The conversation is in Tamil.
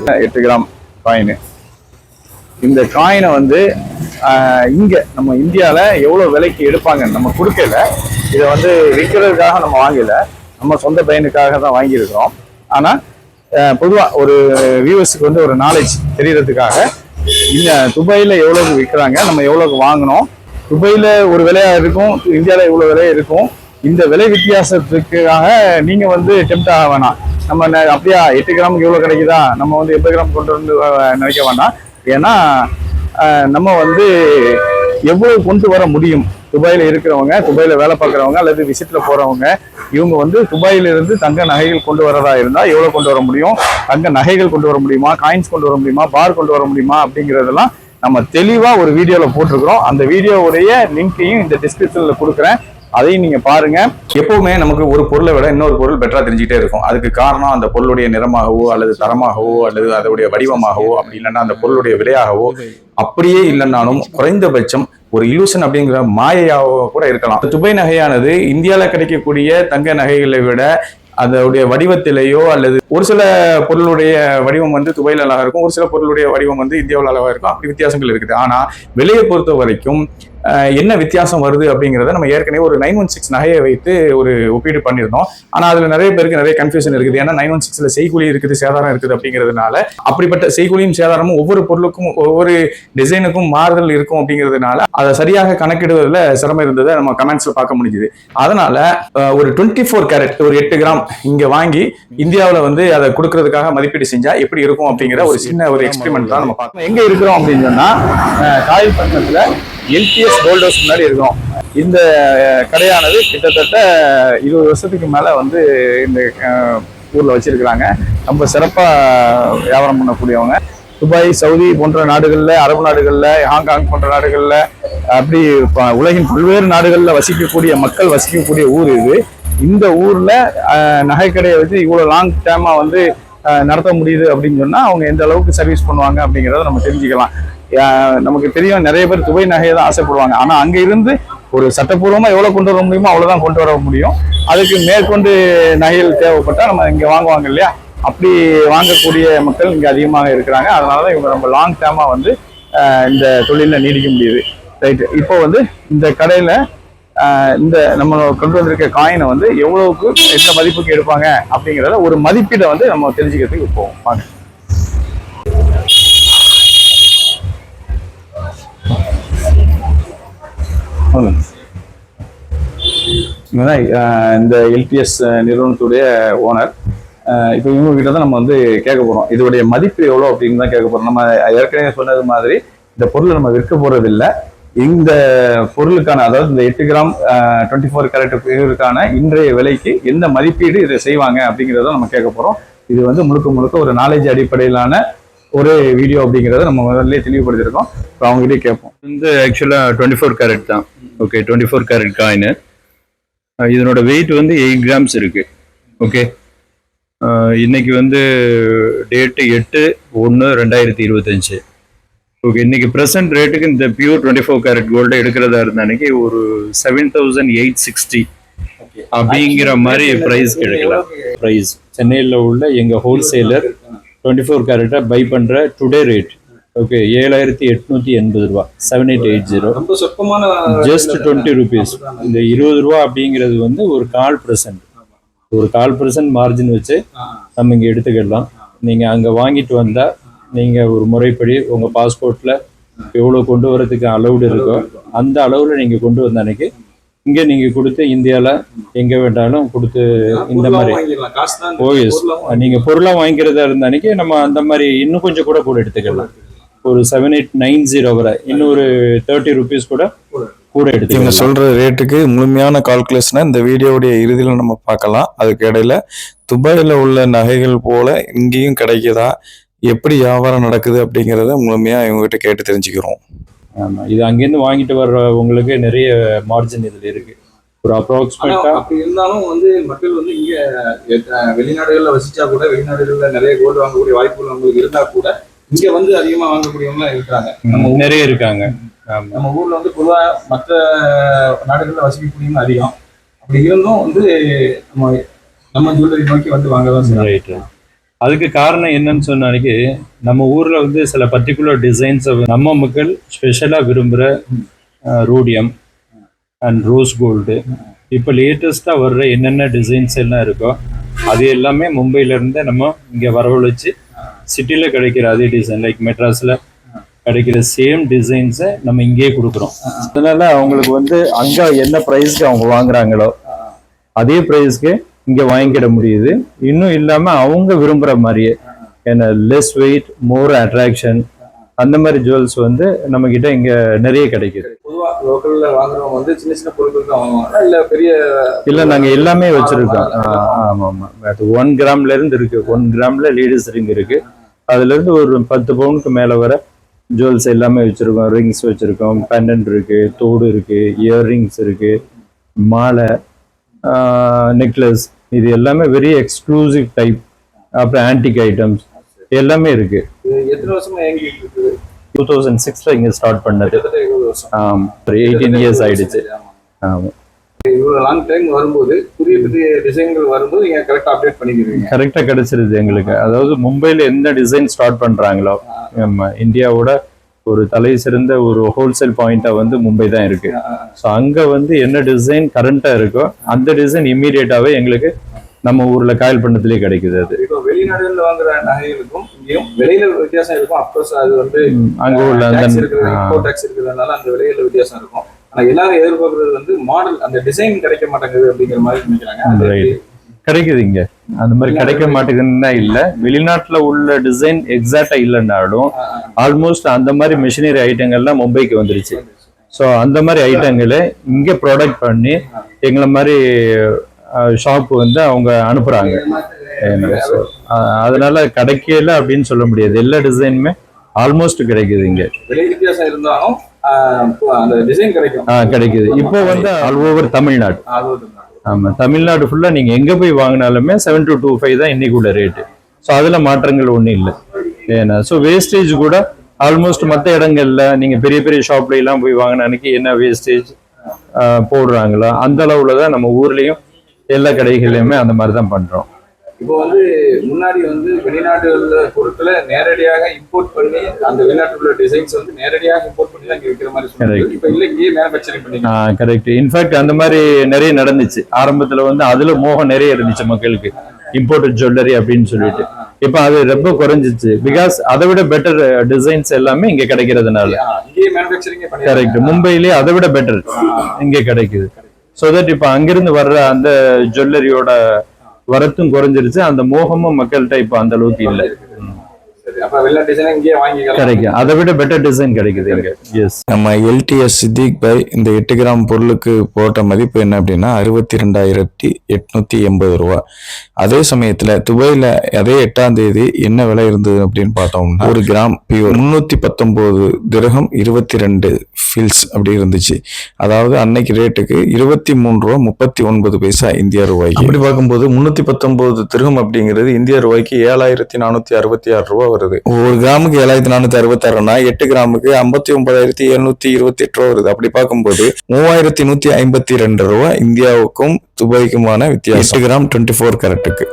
எட்டு கிராம் காயின் இந்த காயினை வந்து இங்கே இங்க நம்ம இந்தியாவில் எவ்வளோ விலைக்கு எடுப்பாங்க நம்ம கொடுக்கல. இதை வந்து விற்கிறதுக்காக நம்ம வாங்கல. நம்ம சொந்த பையனுக்காக தான் வாங்கியிருக்கிறோம். ஆனால் பொதுவாக ஒரு வியூவர்ஸுக்கு வந்து ஒரு நாலேஜ் தெரியறதுக்காக இந்த துபாயில் எவ்வளோக்கு விற்கிறாங்க நம்ம எவ்வளோக்கு வாங்கினோம். துபாயில் ஒரு விலையாக இருக்கும் இந்தியாவில் எவ்வளோ விலை இருக்கும். இந்த விலை வித்தியாசத்துக்காக நீங்கள் வந்து டெம்ட் ஆக வேணாம். நம்ம ந- அப்படியா எட்டு கிராமுக்கு இவ்வளோ கிடைக்குதா? நம்ம வந்து எட்டு கிராம் கொண்டு வந்து நினைக்க வேண்டாம். ஏன்னா நம்ம வந்து எவ்வளவு கொண்டு வர முடியும்? துபாயில் இருக்கிறவங்க துபாயில் வேலை பார்க்குறவங்க அல்லது விசிட்டில் போகிறவங்க இவங்க வந்து துபாயிலிருந்து தங்க நகைகள் கொண்டு வரதா இருந்தால் எவ்வளோ கொண்டு வர முடியும்? தங்க நகைகள் கொண்டு வர முடியுமா? காயின்ஸ் கொண்டு வர முடியுமா? பார் கொண்டு வர முடியுமா? அப்படிங்கிறதெல்லாம் நம்ம தெளிவாக ஒரு வீடியோவில் போட்டிருக்கிறோம். அந்த வீடியோவுடைய லிங்க்கையும் இந்த டிஸ்கிரிப்ஷனில் கொடுக்குறேன். அதையும் நீங்க பாருங்க. எப்பவுமே நமக்கு ஒரு பொருளை விட இன்னொரு பொருள் பெட்டரா தெரிஞ்சுக்கிட்டே இருக்கும். அதுக்கு காரணம் அந்த பொருளுடைய நிறமாகவோ அல்லது தரமாகவோ அல்லது அதோடைய வடிவமாகவோ அப்படி இல்லைன்னா அந்த பொருளுடைய விலையாகவோ அப்படியே இல்லைன்னாலும் குறைந்தபட்சம் ஒரு இலூஷன் அப்படிங்கிற மாயையாவோ கூட இருக்கலாம். துபை நகையானது இந்தியாவில் கிடைக்கக்கூடிய தங்க நகைகளை விட அதோடைய வடிவத்திலேயோ அல்லது ஒரு சில பொருளுடைய வடிவம் வந்து துபாயில் அழகாக இருக்கும். ஒரு சில பொருளுடைய வடிவம் வந்து இந்தியாவில் அழகாக இருக்கும். அப்படி வித்தியாசங்கள் இருக்குது. ஆனால் விலையை பொறுத்த வரைக்கும் என்ன வித்தியாசம் வருது அப்படிங்கிறத நம்ம ஏற்கனவே ஒரு நைன் ஒன் சிக்ஸ் நகையை வைத்து ஒரு ஒப்பீடு பண்ணியிருந்தோம். ஆனா அதுல நிறைய பேருக்கு நிறைய கன்ஃபியூஷன் இருக்குது. ஏன்னா நைன் ஒன் சிக்ஸ்ல செய்கூலி இருக்குது சேதாரம் இருக்குது அப்படிங்கிறதுனால. அப்படிப்பட்ட செய்கூலியும் சேதாரமும் ஒவ்வொரு பொருளுக்கும் ஒவ்வொரு டிசைனுக்கும் மாறுதல் இருக்கும் அப்படிங்கிறதுனால அதை சரியாக கணக்கிடுவதில் சிரமம் இருந்ததை நம்ம கமெண்ட்ஸ்ல பார்க்க முடிஞ்சுது. அதனால ஒரு டுவெண்ட்டி ஃபோர் கேரட் ஒரு எட்டு கிராம் இங்க வாங்கி இந்தியாவில் வந்து அதை கொடுக்கறதுக்காக மதிப்பீடு செஞ்சா எப்படி இருக்கும் அப்படிங்கிற ஒரு சின்ன ஒரு எக்ஸ்பெரிமெண்ட் தான் நம்ம பார்க்கணும். எங்க இருக்கிறோம் அப்படின்னு சொன்னா அஹ், காயல்பட்டினத்துல எல்பிஎஸ் கோல்ட் ஹவுஸ் முன்னாடி இருக்கும். இந்த கடையானது கிட்டத்தட்ட இருபது வருஷத்துக்கு மேலே வந்து இந்த ஊரில் வச்சுருக்கிறாங்க. வச்சிருக்கிறாங்க ரொம்ப சிறப்பாக வியாபாரம் பண்ணக்கூடியவங்க. துபாய் சவுதி போன்ற நாடுகளில் அரபு நாடுகளில் ஹாங்காங் போன்ற நாடுகளில் அப்படி ப- உலகின் பல்வேறு நாடுகளில் வசிக்கக்கூடிய மக்கள் வசிக்கக்கூடிய ஊர் இது. இந்த ஊரில் நகைக்கடையை வச்சு இவ்வளோ லாங் டைமாக வந்து நடத்த முடியுது அப்படின்னு சொன்னால் அவங்க எந்த அளவுக்கு சர்வீஸ் பண்ணுவாங்க அப்படிங்கிறத நம்ம தெரிஞ்சுக்கலாம். நமக்கு தெரியும் நிறைய பேர் துபை நகையை தான் ஆசைப்படுவாங்க. ஆனால் அங்கே இருந்து ஒரு சட்டப்பூர்வமாக எவ்வளோ கொண்டு வர முடியுமோ அவ்வளோதான் கொண்டு வர முடியும். அதுக்கு மேற்கொண்டு நகைகள் தேவைப்பட்டால் நம்ம இங்கே வாங்குவாங்க இல்லையா? அப்படி வாங்கக்கூடிய மக்கள் இங்கே அதிகமாக இருக்கிறாங்க. அதனாலதான் இவங்க ரொம்ப லாங் டேர்மாக வந்து இந்த தொழிலில் நீடிக்க முடியுது. ரைட்டு இப்போ வந்து இந்த கடையில் இந்த நம்ம கொண்டு வந்திருக்க காயினை வந்து எவ்வளவுக்கு எந்த மதிப்புக்கு எடுப்பாங்க அப்படிங்கிறத ஒரு மதிப்பீடை வந்து நம்ம தெரிஞ்சுக்கிறதுக்கு போவோம். வாங்க. இந்த எல்பிஎஸ் நிறுவனத்துடைய ஓனர் இப்போ இவங்க கிட்ட தான் நம்ம வந்து கேட்க போகிறோம் இதோடைய மதிப்பு எவ்வளோ அப்படின்னு தான் கேட்க போகிறோம் நம்ம ஏற்கனவே சொன்னது மாதிரி இந்த பொருளை நம்ம விற்க போகிறதில்ல இந்த பொருளுக்கான அதாவது இந்த எட்டு கிராம் டுவெண்ட்டி ஃபோர் கேரட் பியூருக்கான இன்றைய விலைக்கு எந்த மதிப்பீடு இதை செய்வாங்க அப்படிங்கிறத நம்ம கேட்க போகிறோம் இது வந்து முழுக்க முழுக்க ஒரு நாலேஜ் அடிப்படையிலான ஒரு வீடியோ அப்படிங்கிறத நம்ம முதல்ல தெளிவுபடுத்திருக்கோம் இப்போ அவங்ககிட்டயே கேட்போம். வந்து ஆக்சுவலாக டுவெண்ட்டி ஃபோர் கேரட் தான். Okay twenty four carat coin இதனோட வெயிட் வந்து எயிட் கிராம்ஸ் இருக்கு. ஓகே இன்னைக்கு வந்து டேட்டு எட்டு ஒன்று ரெண்டாயிரத்தி இருபத்தஞ்சு. ஓகே இன்னைக்கு ப்ரெசன்ட் ரேட்டுக்கு இந்த pure twenty four carat gold எடுக்கிறதா இருந்த அன்னைக்கு ஒரு செவன் தௌசண்ட் எயிட் சிக்ஸ்டி அப்படிங்கிற மாதிரி ப்ரைஸ் கிடைக்கலாம். ப்ரைஸ் சென்னையில் உள்ள எங்கள் ஹோல்சேலர் டுவெண்ட்டி ஃபோர் கேரட்டை பை பண்ணுற டுடே ரேட் ஓகே ஏழாயிரத்தி எட்நூத்தி எண்பது ரூபா செவன் எயிட் எயிட் ஜீரோ ரொம்ப சொற்பமான ஜஸ்ட் டுவெண்ட்டி ருபீஸ் இந்த இருபது ரூபா அப்படிங்கிறது வந்து ஒரு கால் பர்சன்ட் ஒரு கால் பர்சன்ட் மார்ஜின் வச்சு நம்ம இங்கே எடுத்துக்கிடலாம் நீங்கள் அங்கே வாங்கிட்டு வந்தால் நீங்கள் ஒரு முறைப்படி உங்கள் பாஸ்போர்ட்டில் எவ்வளோ கொண்டு வரதுக்கு அலௌடு இருக்கோ அந்த அளவில் நீங்கள் கொண்டு வந்த அன்னைக்கு இங்கே நீங்கள் கொடுத்து இந்தியாவில் எங்கே வேண்டாலும் கொடுத்து இந்த மாதிரி. ஓஎஸ் நீங்கள் பொருளாக வாங்கிக்கிறதா இருந்த அன்னைக்கு நம்ம அந்த மாதிரி இன்னும் கொஞ்சம் கூட கூட எடுத்துக்கலாம். ஒரு செவன் எயிட் நைன் ஜீரோ வரை இன்னும் ஒரு தேர்ட்டி ருபீஸ் கூட. கூட இவங்க எடுத்துக்கலாம் சொல்ற ரேட்டுக்கு முழுமையான கால்குலேஷனை இந்த வீடியோவுடைய இறுதியில் நம்ம பார்க்கலாம். அதுக்கு இடையில துபாயில உள்ள நகைகள் போல இங்கேயும் கிடைக்குதா? எப்படி வியாபாரம் நடக்குது அப்படிங்கிறத முழுமையா இவங்ககிட்ட கேட்டு தெரிஞ்சுக்கிறோம். ஆமா இது அங்கேருந்து வாங்கிட்டு வர்றவங்களுக்கு நிறைய மார்ஜின் இதுல இருக்கு. ஒரு அப்ராக்சிமேட்டா அப்படி இருந்தாலும் வந்து மக்கள் வந்து இங்க வெளிநாடுகள்ல வசிச்சா கூட வெளிநாடுகள்ல நிறைய கோல்டு வாங்கக்கூடிய வாய்ப்புகள் அவங்களுக்கு இருந்தா கூட இங்க வந்து அதிகமா வாங்கக்கூடியவங்க இருக்காங்க நிறைய இருக்காங்க. நம்ம ஊர்ல வந்து பொதுவா மற்ற நாடுகள்ல வசிக்கக்கூடியவங்க அதிகம். அப்படி இருந்தும் வந்து நம்ம நம்ம ஜுவல்லரி நோக்கி வந்து வாங்க தான் செய்றாங்க ரைட் அதுக்கு காரணம் என்னன்னு சொன்னாலுக்கு நம்ம ஊர்ல வந்து சில பர்டிகுலர் டிசைன்ஸை நம்ம மக்கள் ஸ்பெஷலாக விரும்புகிற ரூடியம் அண்ட் ரோஸ் கோல்டு இப்போ லேட்டஸ்ட்டாக வர்ற என்னென்ன டிசைன்ஸ் எல்லாம் இருக்கோ அது எல்லாமே மும்பையில இருந்து நம்ம இங்கே வரவழைச்சு சிட்டியில் கிடைக்கிற அதே டிசைன் லைக் மெட்ராஸில் கிடைக்கிற சேம் டிசைன்ஸை நம்ம இங்கேயே கொடுக்குறோம். அதனால அவங்களுக்கு வந்து அங்கே என்ன ப்ரைஸ்க்கு அவங்க வாங்குறாங்களோ அதே ப்ரைஸ்க்கு இங்கே வாங்கிக்கிட முடியுது. இன்னும் இல்லாமல் அவங்க விரும்புகிற மாதிரியே ஏன்னா லெஸ் வெயிட் மோர் அட்ராக்ஷன் அந்த மாதிரி ஜுவல்ஸ் வந்து நம்ம இங்கே நிறைய கிடைக்குது. லோக்கல்ல வாங்குறவங்க வந்து சின்ன சின்ன பொருட்கள் தான் வாங்குவாங்க. இல்ல பெரிய இல்ல நாங்க எல்லாமே வச்சிருக்கோம். ஆமா ஆமா அது ஒன் கிராம்ல இருந்து இருக்கு. ஒன் கிராம்ல லேடிஸ் ரிங் இருக்கு. அதுல இருந்து ஒரு பத்து பவுனுக்கு மேல வர ஜுவல்ஸ் எல்லாமே வச்சிருக்கோம். ரிங்ஸ் வச்சிருக்கோம். பெண்டன்ட் இருக்கு தோடு இருக்கு இயர் ரிங்ஸ் இருக்கு மாலை நெக்லஸ் இது எல்லாமே வெரி எக்ஸ்க்ளூசிவ் டைப் அப்புறம் ஆன்டிக் ஐட்டம்ஸ் எல்லாமே இருக்கு. எத்தனை வருஷமா டூ தௌசண்ட் சிக்ஸ்ல இங்க ஸ்டார்ட் பண்ணது. வருஷம். எயிட்டீன் இயர்ஸ் ஆயிடுச்சு. ஆமா. ஆமா. இவ்வளவு லாங் டைம் வரும்போது புதிய புதிய டிசைன்கள் வரும்போது நீங்க கரெக்டா அப்டேட் பண்ணிக்கிறீங்க. கரெக்டா கிடைச்சிருது எங்களுக்கு. அதாவது மும்பைல எந்த டிசைன் ஸ்டார்ட் பண்றாங்களோ நம்ம இந்தியாவோட ஒரு தலை சிறந்த ஒரு ஹோல்சேல் பாயிண்டா வந்து மும்பை தான் இருக்கு. ஸோ அங்க வந்து என்ன டிசைன் கரண்டா இருக்கோ அந்த டிசைன் இம்மீடியட்டாவே எங்களுக்கு நம்ம ஊர்ல காயல் பண்ணத்திலே கிடைக்குது அது. இப்போ வெளிநாடுகள்ல வாங்குற நகைகளுக்கும் இங்கேயும் விலையில வித்தியாசம் இருக்கும். அப்கோர்ஸ் அது வந்து அங்க உள்ள டேக்ஸ் இருக்கிறதுனால அந்த விலையில வித்தியாசம் இருக்கும். ஆனா எல்லாரும் எதிர்பார்க்கறது வந்து மாடல் அந்த டிசைன் கிடைக்க மாட்டேங்குது அப்படிங்கிற மாதிரி நினைக்கிறாங்க. கிடைக்குது இங்க. அந்த மாதிரி கிடைக்க மாட்டேங்குதுன்னா இல்ல. வெளிநாட்டுல உள்ள டிசைன் எக்ஸாக்டா இல்லைன்னாலும் ஆல்மோஸ்ட் அந்த மாதிரி மிஷினரி ஐட்டங்கள்லாம் மும்பைக்கு வந்துருச்சு. ஸோ அந்த மாதிரி ஐட்டங்களை இங்க ப்ராடக்ட் பண்ணி எங்களை மாதிரி ஷாப் வந்து அவங்க அனுப்புறாங்க. அதனால கிடைக்கல அப்படின்னு சொல்ல முடியாது. எல்லா டிசைனுமே ஆல்மோஸ்ட் கிடைக்குது இங்க. கிடைக்குது. இப்போ வந்து ஆல் ஓவர் தமிழ்நாடு. ஆமா தமிழ்நாடு. ஃபுல்லா நீங்க எங்க போய் வாங்கினாலுமே செவன் to டூ ஃபைவ் தான் இன்னைக்கு உள்ள ரேட்டு ஸோ அதுல மாற்றங்கள் ஒன்றும் இல்லை. ஏன்னா ஸோ வேஸ்டேஜ் கூட ஆல்மோஸ்ட் மற்ற இடங்கள்ல நீங்க பெரிய பெரிய ஷாப்ல எல்லாம் போய் வாங்கின அன்னைக்கு என்ன வேஸ்டேஜ் போடுறாங்களோ அந்த அளவுல தான் நம்ம ஊர்லயும் எல்லா கடைகள்லயுமே அந்த மாதிரி தான் பண்றோம். இப்போ வந்து முன்னாடி வந்து வெளிநாடுகள்ல பொருட்களை நேரடியாக இம்போர்ட் பண்ணி அந்த வெளிநாட்டுல உள்ள டிசைன்ஸ் வந்து நேரடியாக இம்போர்ட் பண்ணி தான் இங்க விற்கிற மாதிரி Correct. இப்போ இல்ல இங்கேயே மேனுஃபேக்சரிங் பண்ணிக்கலாம். கரெக்ட் இன்ஃபேக்ட் அந்த மாதிரி நிறைய நடந்துச்சு. ஆரம்பத்துல வந்து அதுல மோகம் நிறைய இருந்துச்சு மக்களுக்கு. இம்போர்ட்டட் ஜுவல்லரி அப்படின்னு சொல்லிட்டு. இப்போ அது ரொம்ப குறைஞ்சிச்சு. பிகாஸ் அதை விட பெட்டர் டிசைன்ஸ் எல்லாமே இங்க கிடைக்கிறதுனால. கரெக்ட் மும்பையிலேயே அதை விட பெட்டர் இங்க கிடைக்குது. ஸோ தட் இப்போ அங்கிருந்து வர்ற அந்த ஜுவல்லரியோட வரத்தும் குறைஞ்சிருச்சு. அந்த மோகமும் மக்கள்கிட்ட இப்போ அந்த அளவுக்கு இல்லை. கிடைக்கும். அதை விட பெட்டர் டிசைன் கிடைக்குது எஸ் நம்ம எல்டிஎஸ் சித்திக் பை இந்த எட்டு கிராம் பொருளுக்கு போட்ட மதிப்பு என்ன அப்படின்னா அறுபத்தி ரெண்டாயிரத்தி எட்நூத்தி எண்பது ரூபா. அதே சமயத்துல துபாயில அதே எட்டாம் தேதி என்ன விலை இருந்தது அப்படின்னு பார்த்தோம்னா ஒரு கிராம் பியூர் முன்னூத்தி பத்தொன்பது திரகம் இருபத்தி ரெண்டு ஃபில்ஸ் அப்படி இருந்துச்சு. அதாவது அன்னைக்கு ரேட்டுக்கு இருபத்தி மூணு ரூபா முப்பத்தி ஒன்பது பைசா இந்திய ரூபாய்க்கு. அப்படி பார்க்கும்போது முன்னூத்தி பத்தொன்பது திருகம் அப்படிங்கிறது இந்திய ரூபாய்க்கு ஏழாயிரத்தி நானூத்தி அறுபத்தி ஆறு ரூபா வருது. ஒரு கிராமுக்கு ஏழாயிரத்தி நானூத்தி அறுபத்தி ஆறுனா எட்டு கிராமுக்கு ஐம்பத்தி ஒன்பதாயிரத்தி எழுநூத்தி இருபத்தி எட்டு ரூபா வருது. அப்படி பார்க்கும்போது மூவாயிரத்தி நூத்தி ஐம்பத்தி ரெண்டு ரூபா இந்தியாவுக்கும் துபாய்க்குமான வித்தியாசம். எட்டு கிராம் டுவெண்ட்டி ஃபோர் கேரட்டுக்கு